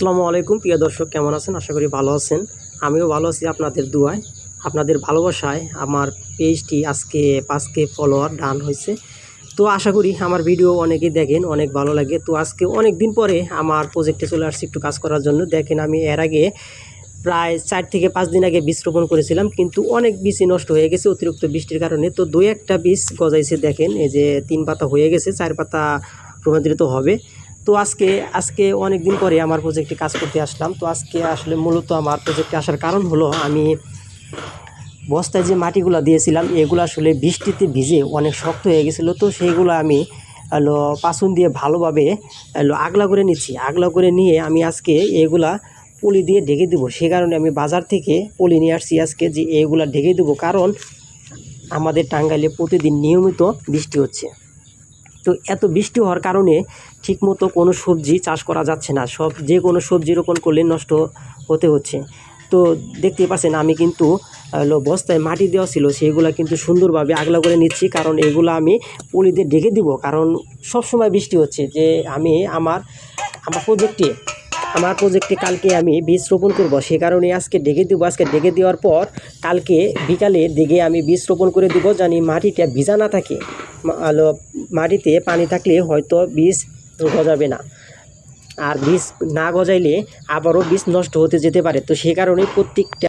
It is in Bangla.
আসসালামু আলাইকুম, প্রিয় দর্শক, কেমন আছেন? আশা করি ভালো আছেন। আমিও ভালো আছি আপনাদের দুয়ায়। আপনাদের ভালোবাসায় আমার পেজটি আজকে পাঁচকে ফলোয়ার ডান হয়েছে। তো আশা করি আমার ভিডিও অনেকেই দেখেন, অনেক ভালো লাগে। তো আজকে অনেক দিন পরে আমার প্রজেক্টে চলে আসছি একটু কাজ করার জন্য। দেখেন আমি এর আগে প্রায় চার থেকে পাঁচ দিন আগে বীজ রোপণ করেছিলাম, কিন্তু অনেক বীজই নষ্ট হয়ে গেছে অতিরিক্ত বৃষ্টির কারণে। তো দুই একটা বীজ গজাইছে, দেখেন, এই যে তিন পাতা হয়ে গেছে, চার পাতা রূপান্তরিত হবে। তো আজকে আজকে অনেক দিন পরে আমার প্রজেক্টে কাজ করতে আসলাম। তো আজকে আসলে মূলত আমার প্রজেক্টে আসার কারণ হলো আমি বস্তায় যে মাটিগুলো দিয়েছিলাম, এগুলো আসলে বৃষ্টিতে ভিজে অনেক শক্ত হয়ে গেছিল। তো সেইগুলো আমি হলো পাসুন দিয়ে ভালোভাবে হলো আগলা করে নিচ্ছি। আগলা করে নিয়ে আমি আজকে এগুলা পলি দিয়ে ঢেকে দেবো। সে কারণে আমি বাজার থেকে পলি নিয়ে আসছি আজকে যে এগুলা ঢেকে দেবো। কারণ আমাদের টাঙ্গাইলে প্রতিদিন নিয়মিত বৃষ্টি হচ্ছে। তো এত বৃষ্টি হওয়ার কারণে ঠিকমতো কোনো সবজি চাষ করা যাচ্ছে না। সব যে কোনো সবজি রোপণ করলে নষ্ট হতে হচ্ছে। তো দেখতেই পাচ্ছেন আমি কিন্তু বস্তায় মাটি দেওয়া ছিল, সেইগুলো কিন্তু সুন্দরভাবে আগলা করে নিচ্ছি। কারণ এগুলো আমি পলি দিয়ে ঢেকে দিব, কারণ সব সময় বৃষ্টি হচ্ছে। যে আমি আমার আমার প্রজেক্টে আমার প্রজেক্টে কালকে আমি বীজ রোপণ করব, সে কারণে আজকে ডেকে দেবো। আজকে ডেকে দেওয়ার পর কালকে বিকালে দিকে আমি বীজ রোপণ করে দেবো, জানি মাটিটা ভিজা না থাকে। আলো মাটিতে পানি থাকলে হয়তো বীজ গজাবে না। আর বীজ না গজাইলে আবারও বীজ নষ্ট হতে যেতে পারে। তো সে কারণে প্রত্যেকটা